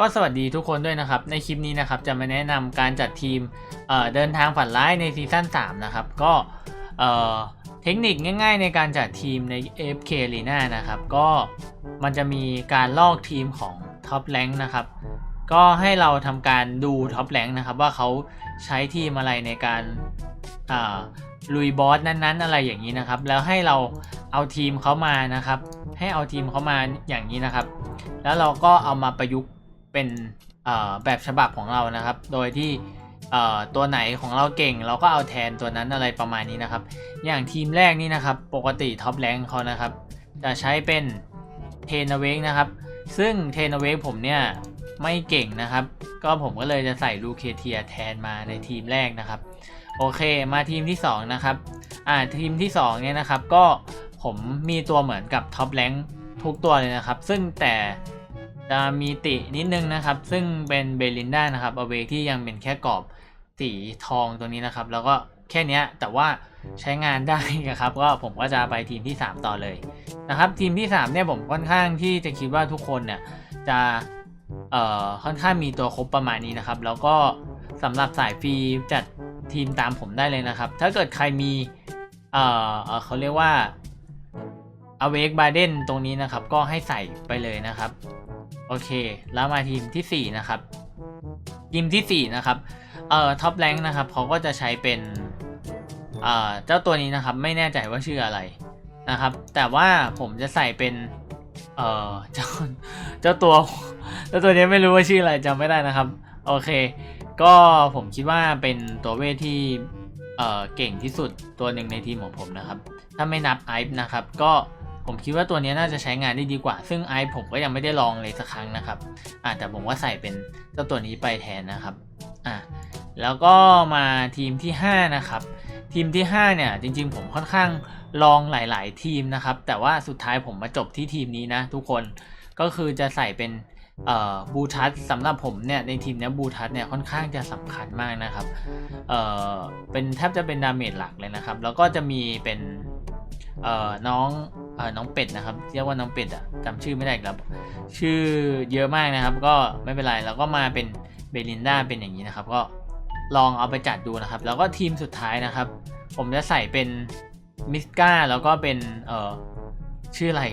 ก็สวัสดีทุกคนด้วยนะครับ ในคลิปนี้นะครับจะมาแนะนำการจัดทีมเเดินทางฝันร้ายในซีซั่น3นะครับ ก็เเทคนิคง่าย ๆ ในการจัดทีมใน AFK Arena นะครับ ก็มันจะมีการลอกทีมของท็อปแ n k นะครับ ก็ให้เราทำการดูท็อปแ n k นะครับ ว่าเขาใช้ทีมอะไรในการลุยบอสนั้นๆ อะไรอย่างนี้นะครับ แล้วให้เราเอาทีมเขามานะครับ ให้เอาทีมเขามาอย่างนี้นะครับ แล้วเราก็เอามาประยุกต์ เป็นแบบฉบับของเรานะครับ โดยที่ตัวไหนของเราเก่งเราก็เอาแทนตัวนั้นอะไรประมาณนี้นะครับ อย่างทีมแรกนี่นะครับ ปกติท็อปแรงเขานะครับ จะใช้เป็นเทนเวกนะครับ ซึ่งเทนเวกผมเนี่ยไม่เก่งนะครับ ก็ผมก็เลยจะใส่ลูเคเทียแทนมาในทีมแรกนะครับ โอเคมาทีมที่ 2 นะครับ อ่าทีมที่2เนี่ยนะครับ ก็ผมมีตัวเหมือนกับท็อปแรงทุกตัวเลยนะครับ ซึ่งแต่ จะมีตินิดนึงนะครับ ซึ่งเป็นเบลินด้านะครับอเวกที่ยังเป็นแค่กรอบสีทองตัวนี้นะครับ แล้วก็แค่นี้แต่ว่าใช้งานได้นะครับ ก็ผมก็จะไปทีมที่ 3 ต่อเลยนะครับ ทีมที่ 3 เนี่ยผมค่อนข้างที่จะคิดว่าทุกคนเนี่ยจะเอ่อค่อนข้างมีตัวครบประมาณนี้นะครับ แล้วก็สำหรับสายฟรีจัดทีมตามผมได้เลยนะครับ ถ้าเกิดใครมีเอ่อเออเขาเรียกว่า Awake b a d e n ตรงนี้นะครับ ก็ให้ใส่ไปเลยนะครับ โอเค แล้วมาทีมทีสี่4 นะครับ ทีมทีสี่ 4 นะครับ เอ่อท็อปแรงนะครับเขาก็จะใช้เป็น เอ่อเจ้าตัวนี้นะครับ ไม่แน่ใจว่าชื่ออะไรนะครับ แต่ว่าผมจะใส่เป็น เอ่อเจ้าเจ้าตัว เจ้าตัวนี้ไม่รู้ว่าชื่ออะไรจำไม่ได้นะครับ โอเค ก็ผมคิดว่าเป็นตัวเวทที่เอ่อเก่งที่สุดตัวหนึ่งในทีมของผมนะครับ ถ้าไม่นับไอฟ์นะครับ ก็ ผมคิดว่าตัวนี้น่าจะใช้งานได้ดีกว่า ซึ่งไอผมก็ยังไม่ได้ลองเลยสักครั้งนะครับอ่าแต่ผมว่าใส่เป็นเจ้าตัวนี้ไปแทนนะครับอ่าแล้วก็มาทีมที่ 5 นะครับ ทีมที่ 5 เนี่ย จริง ๆ ผมค่อนข้างลองหลาย ๆ ทีมนะครับ แต่ว่าสุดท้ายผมมาจบที่ทีมนี้นะทุกคนก็คือจะใส่เป็นบูทัสสำหรับผมเนี่ยในทีมนี้บูทัสเนี่ยค่อนข้างจะสำคัญมากนะครับเเป็นแทบจะเป็นดาเมจหลักเลยนะครับ แล้วก็จะมีเป็นน้อง เออน้องเป็ดนะครับเรียกว่าน้องเป็ดอะจำชื่อไม่ได้ครับ ชื่อเยอะมากนะครับ ก็ไม่เป็นไรแล้วก็มาเป็นเบลินดาเป็นอย่างนี้นะครับ ก็ลองเอาไปจัดดูนะครับ แล้วก็ทีมสุดท้ายนะครับ ผมจะใส่เป็นมิสกาแล้วก็เป็นเอ่อชื่ออะไร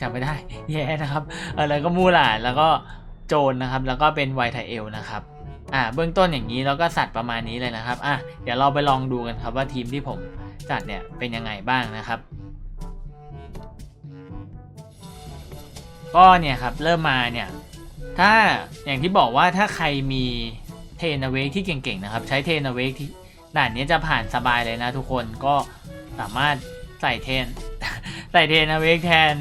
จำไม่ได้แย่นะครับเออแล้วก็มูหลานแล้วก็โจนนะครับ แล้วก็เป็นไวไทเอลนะครับอ่าเบื้องต้นอย่างนี้แล้วก็สัตว์ประมาณนี้เลยนะครับอะเดี๋ยวเราไปลองดูกันครับว่าทีมที่ผมจัดเนี่ยเป็นยังไงบ้างนะครับ ก็เนี่ยครับเริ่มมาเนี่ยถ้าอย่างที่บอกว่าถ้าใครมีเทนเวกที่เก่งๆนะครับ ใช้เทนเวกที่ด่านนี้จะผ่านสบายเลยนะทุกคนก็สามารถใส่เทนใส่เทนเวกแทน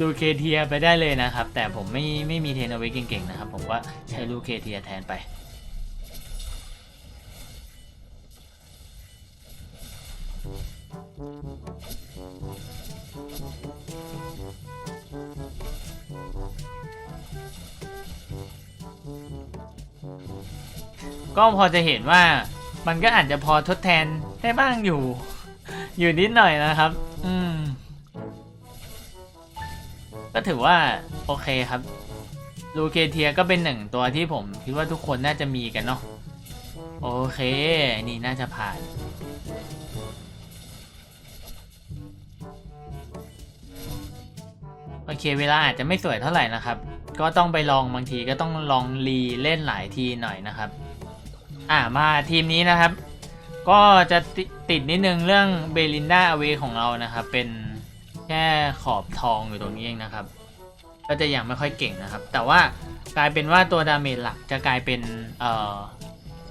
ลูเคเทียไปได้เลยนะครับ แต่ผมไม่ไม่มีเทนเวกเก่งๆนะครับ ผมก็ใช้ลูเคเทียแทนไป ก็พอจะเห็นว่ามันก็อาจจะพอทดแทนได้บ้างอยู่ อยู่นิดหน่อยนะครับ อืม ก็ถือว่าโอเคครับลูเคเทียก็เป็นหนึ่งตัวที่ผมคิดว่าทุกคนน่าจะมีกันเนาะโอเค นี่น่าจะผ่าน โอเคเวลาอาจจะไม่สวยเท่าไหร่นะครับ ก็ต้องไปลองบางทีก็ต้องลองรีเล่นหลายทีหน่อยนะครับ อ่ามาทีมนี้นะครับ ก็จะติดนิดนึงเรื่องเบลินดาอเวของเรานะครับ เป็นแค่ขอบทองอยู่ตรงนี้เองนะครับ ก็จะยังไม่ค่อยเก่งนะครับ แต่ว่ากลายเป็นว่าตัวดาเมจหลักจะกลายเป็นเอ่อ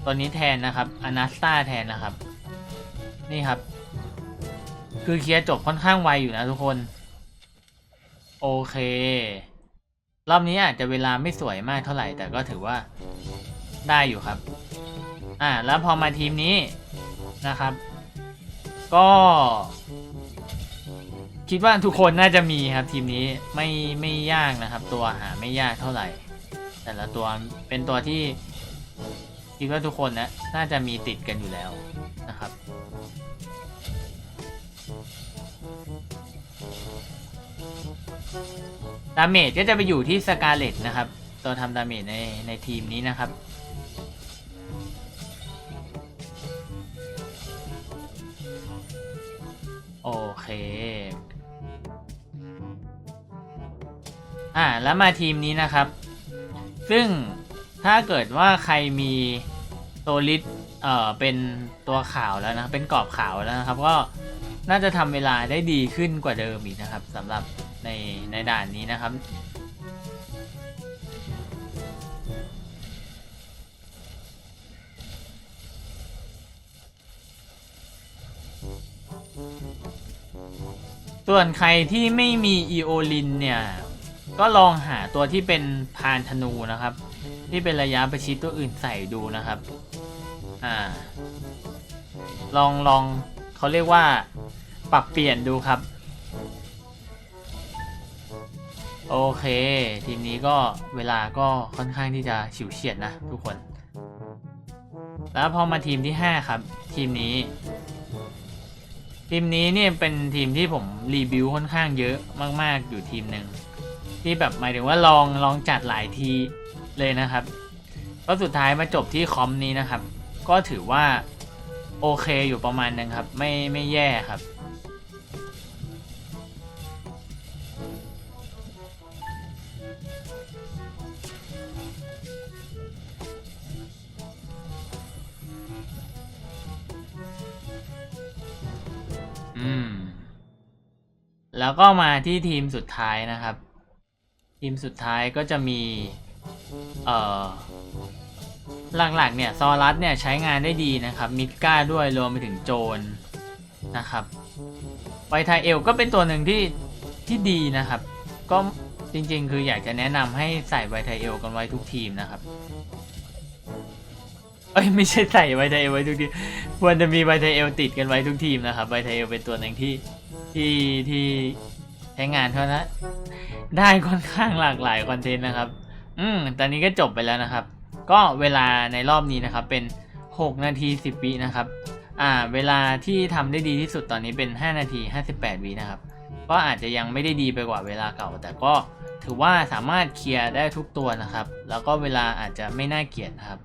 ตัวนี้แทนนะครับอนาสตาแทนนะครับ นี่ครับ คือเคลียร์จบค่อนข้างไวอยู่นะทุกคน โอเค รอบนี้อาจจะเวลาไม่สวยมากเท่าไหร่ แต่ก็ถือว่าได้อยู่ครับ อ่า แล้วพอมาทีมนี้นะครับ ก็ คิดว่าทุกคนน่าจะมีครับ ทีมนี้ไม่ไม่ยากนะครับ ตัวหาไม่ยากเท่าไหร่ แต่ละตัวเป็นตัวที่ คิดว่าทุกคนนะน่าจะมีติดกันอยู่แล้วนะครับ ดาเมจก็จะไปอยู่ที่สกาเลตนะครับ ตัวทำดาเมจในในทีมนี้นะครับ โอเค อ่าแล้วมาทีมนี้นะครับ ซึ่งถ้าเกิดว่าใครมีตัวลิสเอ่อเป็นตัวขาวแล้วนะ เป็นกรอบขาวแล้วนะครับ ก็น่าจะทำเวลาได้ดีขึ้นกว่าเดิมอีกนะครับสำหรับ ในในด่านนี้นะครับ ส่วนใครที่ไม่มีอีโอลินเนี่ย ก็ลองหาตัวที่เป็นพานธนูนะครับ ที่เป็นระยะประชิดตัวอื่นใส่ดูนะครับ อ่า ลองลองเขาเรียกว่าปรับเปลี่ยนดูครับ โอเค ทีมนี้ก็เวลาก็ค่อนข้างที่จะฉิวเฉียดนะทุกคน แล้วพอมาทีมที่ 5 ครับ ทีมนี้ ทีมนี้เนี่ยเป็นทีมที่ผมรีวิวค่อนข้างเยอะมาก ๆ อยู่ทีมหนึ่งที่แบบหมายถึงว่าลองลองจัดหลายทีเลยนะครับก็สุดท้ายมาจบที่คอมนี้นะครับ ก็ถือว่าโอเคอยู่ประมาณนึงครับ ไม่ไม่แย่ครับ แล้วก็มาที่ทีมสุดท้ายนะครับ ทีมสุดท้ายก็จะมี เอ่อ หลักๆเนี่ยซอรัสเนี่ยใช้งานได้ดีนะครับ มิดก้าด้วยรวมไปถึงโจนนะครับไวทาเอลก็เป็นตัวหนึ่งที่ที่ดีนะครับ ก็จริงๆ คืออยากจะแนะนำให้ใส่ไวทาเอลกันไว้ทุกทีมนะครับเอ้ยไม่ใช่ใส่ไวทาเอลไว้ทุกทีมควรจะมีไวทาเอลติดกันไว้ทุกทีมนะครับไวทาเอลเป็นตัวหนึ่งที่ ที่ที่ใช้งานเท่านั้นได้ค่อนข้างหลากหลายคอนเทนต์นะครับ อืมตอนนี้ก็จบไปแล้วนะครับ ก็เวลาในรอบนี้นะครับเป็น 6 นาที 10 วินะครับ อ่า เวลาที่ทำได้ดีที่สุดตอนนี้เป็น 5 นาที 58 วินะครับ ก็อาจจะยังไม่ได้ดีไปกว่าเวลาเก่า แต่ก็ถือว่าสามารถเคลียร์ได้ทุกตัวนะครับ แล้วก็เวลาอาจจะไม่น่าเกลียดนะครับ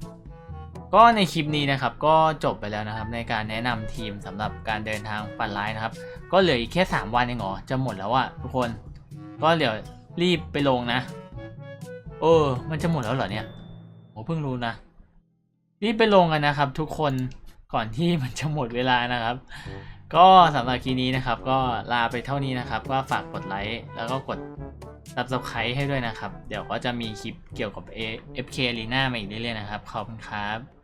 ก็ในคลิปนี้นะครับก็จบไปแล้วนะครับในการแนะนำทีมสำหรับการเดินทางฟันไลน์นะครับ ก็เหลืออีกแค่ 3 วันเองเหรอจะหมดแล้วอะทุกคนก็เดี๋ยวรีบไปลงนะเออ มันจะหมดแล้วเหรอเนี่ยผมเพิ่งรู้นะรีบไปลงกันนะครับ ทุกคนก่อนที่มันจะหมดเวลานะครับ ก็สำหรับคลิปนี้นะครับ ก็ลาไปเท่านี้นะครับ ก็ฝากกดไลค์แล้วก็กด subscribe ให้ด้วยนะครับ เดี๋ยวก็จะมีคลิปเกี่ยวกับ AFK Arena มาอีกเรื่อยๆนะครับ ขอบคุณครับ